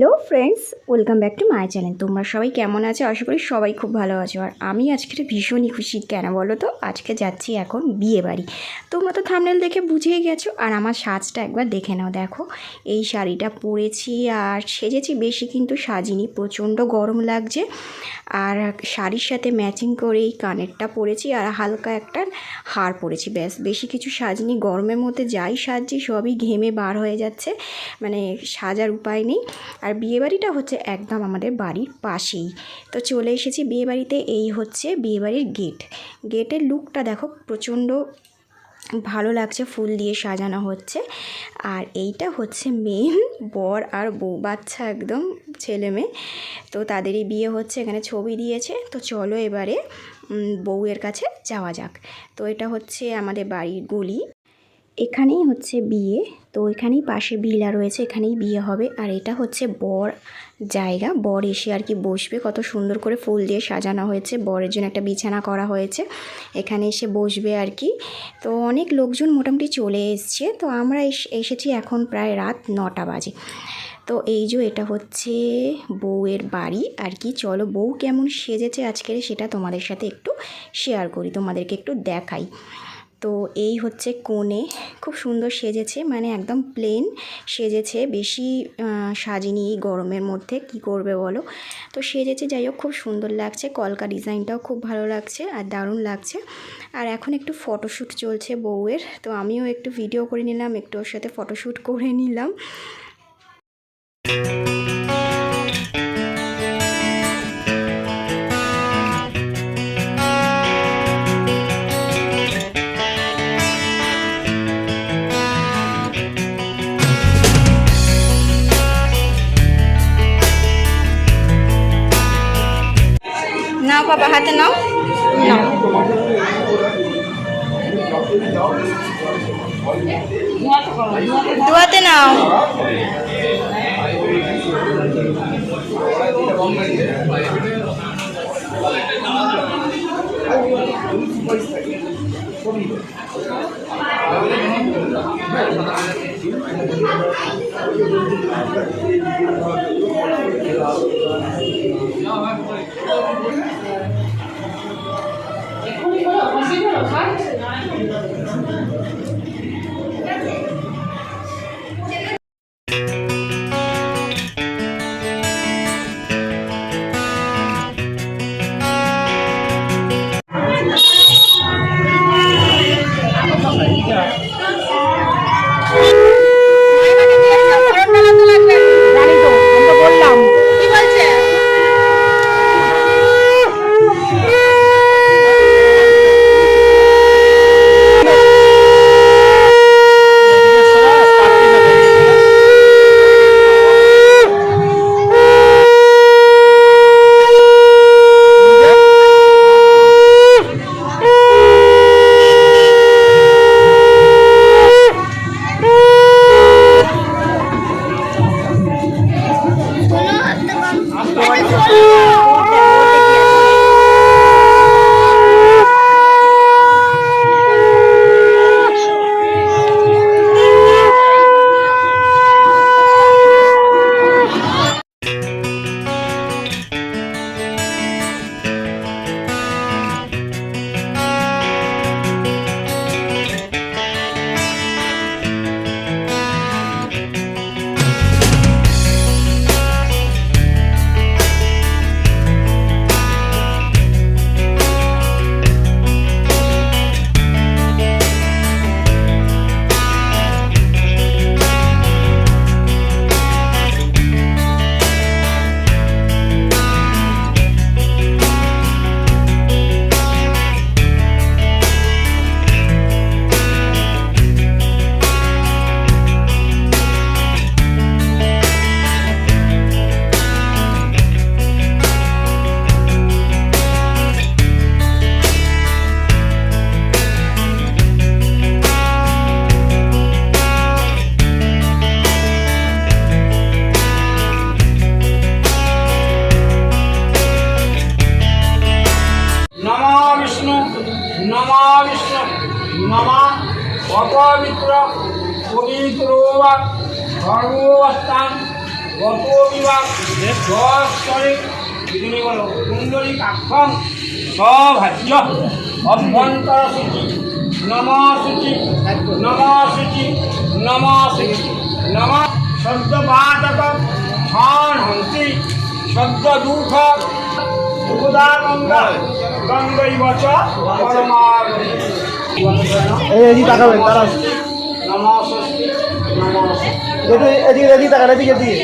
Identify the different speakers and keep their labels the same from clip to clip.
Speaker 1: Hello friends welcome back to my channel তোমরা সবাই কেমন আছো? আশা করি সবাই খুব ভালো আছো। আর আমি আজকে ভীষণই খুশি। কেন বলো তো? আজকে যাচ্ছি এখন বিয়ে বাড়ি। তোমরা তো থামনেল দেখে বুঝেই গেছো। আর আমার সাজটা একবার দেখে নাও, দেখো। এই শাড়িটা পরেছি আর সেজেছি, বেশি কিন্তু সাজিনি। প্রচণ্ড গরম লাগছে। আর শাড়ির সাথে ম্যাচিং করে এই কানেরটা পরেছি আর হালকা একটা হার পরেছি। ব্যাস, বেশি কিছু সাজনি। গরমের মধ্যে যাই সাজছি, সবই ঘেমে বার হয়ে যাচ্ছে। মানে সাজার উপায় নেই। আর বিয়েবাড়িটা হচ্ছে একদম আমাদের বাড়ির পাশেই। তো চলে এসেছি বিয়েবাড়িতে, এই হচ্ছে বিয়েবাড়ির গেট গেটের লুকটা দেখো, প্রচণ্ড ভালো লাগছে, ফুল দিয়ে সাজানো হচ্ছে। আর এইটা হচ্ছে মেন, বর আর বউ বাচ্চা একদম ছেলে মেয়ে। তো তাদেরই বিয়ে হচ্ছে, এখানে ছবি দিয়েছে। তো চলো এবারে বউয়ের কাছে যাওয়া যাক। তো এটা হচ্ছে আমাদের বাড়ির গলি। এখানেই হচ্ছে বিয়ে। তো এখানেই পাশে ভিলা রয়েছে, এখানেই বিয়ে হবে। আর এটা হচ্ছে বর জায়গা। বর এসে আর কি বসবে। কত সুন্দর করে ফুল দিয়ে সাজানো হয়েছে। বরের জন্য একটা বিছানা করা হয়েছে। এখানে এসে বসবে আর কি। তো অনেক লোকজন মোটামুটি চলে এসছে। তো আমরা এস- এসেছি এখন প্রায় রাত নটা বাজে। তো এই যে এটা হচ্ছে বউয়ের বাড়ি। আর কি, চলো বউ কেমন সেজেছে আজকের সেটা তোমাদের সাথে একটু শেয়ার করি। তোমাদেরকে একটু দেখাই। তো এই হচ্ছে কোণে। খুব সুন্দর সেজেছে মানে একদম প্লেন সেজেছে। বেশি সাজিনি এই গরমের মধ্যে, কি করবে বলো? তো সেজেছে, যাই হোক, খুব সুন্দর লাগছে। কলকা ডিজাইনটাও খুব ভালো লাগছে আর দারুণ লাগছে। আর এখন একটু ফটোশ্যুট চলছে বউয়ের, তো আমিও একটু ভিডিও করে নিলাম, একটু ওর সাথে ফটোশ্যুট করে নিলাম। বাবা হাতে নাও নাও দুয়াতে নাও
Speaker 2: নমা বিষ্ণু নমা অপবিত্র পবিত্র সর্বস্থান গত বিভাগ দশ স্তরে বিদুনি বলো কুণ্ডলী কাক্ষম সভাজ্য অভ্যন্তর সূচি নম সূচি নম সূচি নম সূচি নম শব্দবাদক ক্ষণ হন্তি শব্দ দুঃখ সুদা গঙ্গা
Speaker 3: এদিকে তাকাবেন তারা এদিকে এদিকে তাকান এদিকে এদিকে।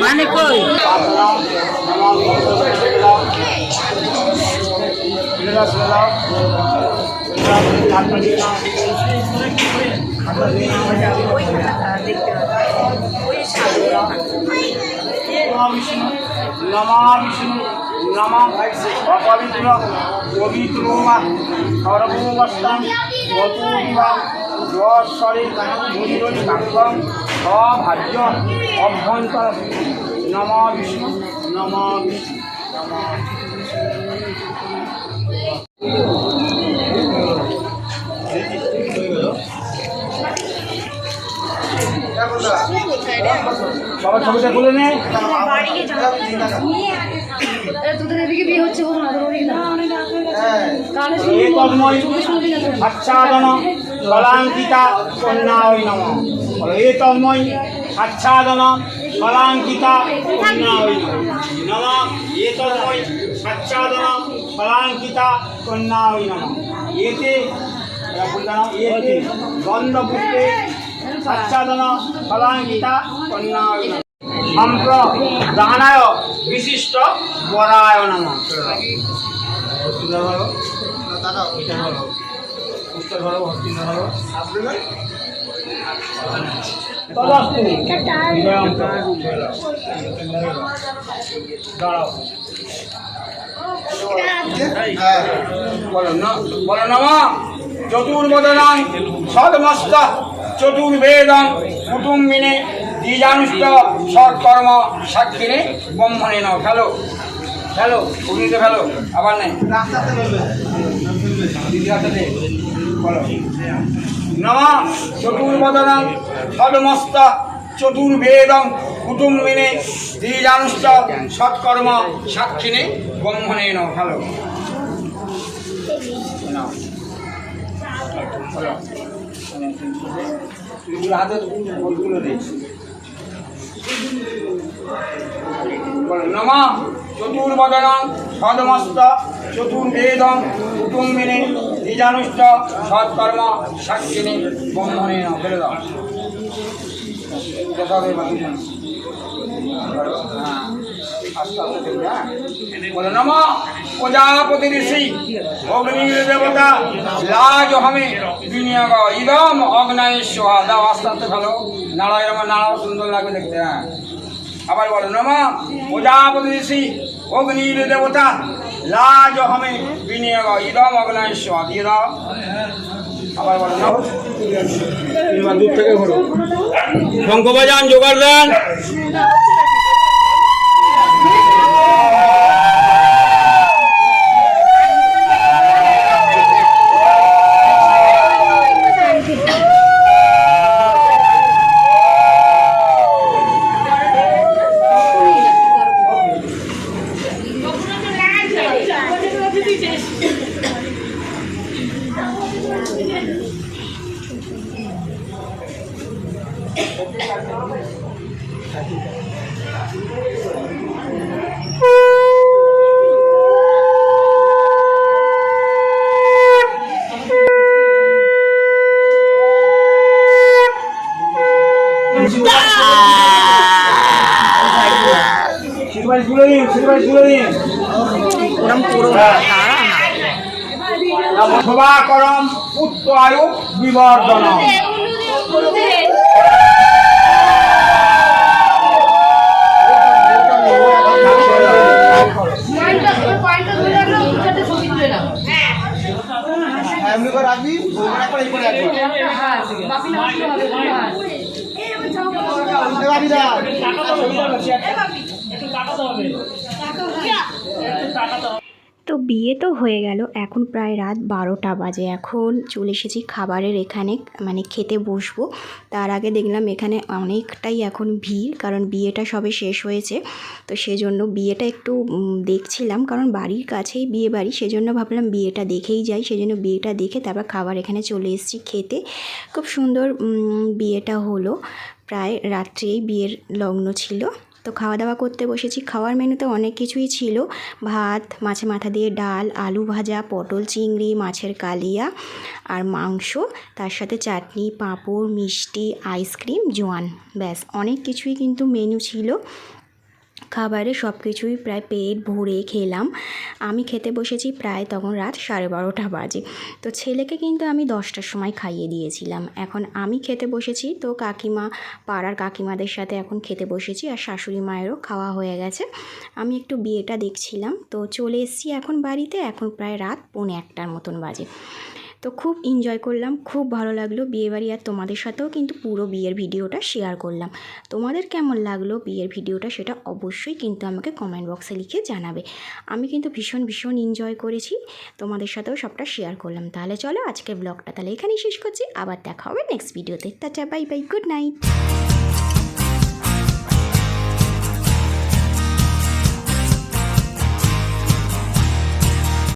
Speaker 1: মানে কই?
Speaker 2: নমা বিষ্ণু। নমা অপবিত্র পবিত্র মা। সর্ববস্থান গত যশ্বরে মুনিরণি কাক্ষম সভাজ্য অভ্যন্তর। নম বিষ্ণু নম বিষ্ণু নম সবার ছবিটা খুলে নে।
Speaker 4: তোদের এদিকে বিয়ে হচ্ছে কোনো আদর না কানে
Speaker 2: এ তন্ময় আচ্ছাদন ফলাঙ্কিতা কন্যা ওই নম এ তন্ময় আচ্ছাদন ফলাঙ্কিতা কন্যা ওই নম নম এ তন্ময় আচ্ছাদন ফলাঙ্কিতা কন্যা ওই নম এতে এতে গন্ধপুষ্পে আচ্ছাদন ফলাঙ্কিতা কন্যা ওই নম সম্প্রদানায় বিশিষ্ট বরায় নম এটা ধরো হস্তিন্দা ধরো তদাস্তু বিজয়ম দাঁড়াও বলো ন- বলো নম চতুর্বদনাং সদমস্ত চতুর্বেদং কুটুম্বিনে দ্বিজানুষ্ট সৎকর্ম সাক্ষিণে ব্রহ্মণে ন খেলো খেলো অগ্নিতে খেলো আবার নেই বলো নম চতুর্বদনাং সদমস্ত চতুর্বেদং কুটুম্বিনে দ্বিজানুষ্ট সৎকর্ম, সাক্ষিণে, ব্রহ্মণে ন। এগুলো হাতে নম চতুর্বদনং সদমস্ত চতুর্বেদং কুটুম্বিনে দ্বিজানুষ্ট সৎকর্ম সাক্ষিণী ব্রহ্মণে ন ফেলে দাও হ্যাঁ। হ্যাঁ? নম প্রজাপতি ঋষি অগ্নির দেবতা লাজ হমে, বিনিয়োগ, ইদম অগ্নায় সোহা দাও, আস্তে আস্তে ভালো আমার নাড়াও, সুন্দর লাগবে দেখতে হ্যাঁ আবার বলো, নম প্রজাপতি ঋষি অগ্নির দেবতা লাজ হমে বিনিয়োগ ইদম অগ্নায় সোহা দিয়ে দাও আবার বলো নম এবার দূর থেকে ঘুরো। শঙ্খ জোগাড় দেন সিলভার তুলে দিন সভা করম পুত্র আয়ু বিবর্ধন
Speaker 3: করে করে একবার বুঝতে পারবি না
Speaker 1: তো বিয়ে তো হয়ে গেল, এখন প্রায় রাত বারোটা বাজে। এখন চলে এসেছি খাবারের এখানে মানে খেতে বসবো। তার আগে দেখলাম এখানে অনেকটাই এখন ভিড়, কারণ বিয়েটা সবে শেষ হয়েছে। তো সেজন্য বিয়েটা একটু দেখছিলাম, কারণ বাড়ির কাছেই বিয়ে বাড়ি, সেজন্য ভাবলাম বিয়েটা দেখেই যাই। সেজন্য বিয়েটা দেখে তারপর খাবার এখানে চলে এসেছি খেতে। খুব সুন্দর বিয়েটা হলো। প্রায় রাত্রেই বিয়ের লগ্ন ছিল। তো খাওয়া দাওয়া করতে বসেছি। খাওয়ার মেনুতে অনেক কিছুই ছিল। ভাত, মাছে মাথা দিয়ে ডাল, আলু ভাজা, পটল চিংড়ি, মাছের কালিয়া আর মাংস, তার সাথে চাটনি, পাঁপড়, মিষ্টি, আইসক্রিম, জোয়ান, ব্যাস। অনেক কিছুই কিন্তু মেনু ছিল। খাবারে সব কিছুই প্রায় পেট ভরে খেলাম। আমি খেতে বসেছি প্রায় তখন রাত সাড়ে বারোটা বাজে। তো ছেলেকে কিন্তু আমি দশটার সময় খাইয়ে দিয়েছিলাম। এখন আমি খেতে বসেছি, তো কাকিমা, পাড়ার কাকিমাদের সাথে এখন খেতে বসেছি আর শাশুড়ি মায়েরও খাওয়া হয়ে গেছে। আমি একটু বিয়েটা দেখছিলাম, তো চলে এসেছি এখন বাড়িতে। এখন প্রায় রাত পৌনে একটার মতন বাজে। তো খুব এনজয় করলাম, খুব ভালো লাগল বিয়েবাড়ি আর তোমাদের সাথেও কিন্তু পুরো বিয়ের ভিডিওটা শেয়ার করলাম। তোমাদের কেমন লাগল বিয়ের ভিডিওটা সেটা অবশ্যই কিন্তু আমাকে কমেন্ট বক্সে লিখে জানাবে। আমি কিন্তু ভীষণ ভীষণ এনজয় করেছি, তোমাদের সাথেও সবটা শেয়ার করলাম। তাহলে চলো আজকের ব্লগটা তাহলে এখানেই শেষ করছি, আবার দেখা হবে নেক্সট ভিডিওতে tata bye bye good night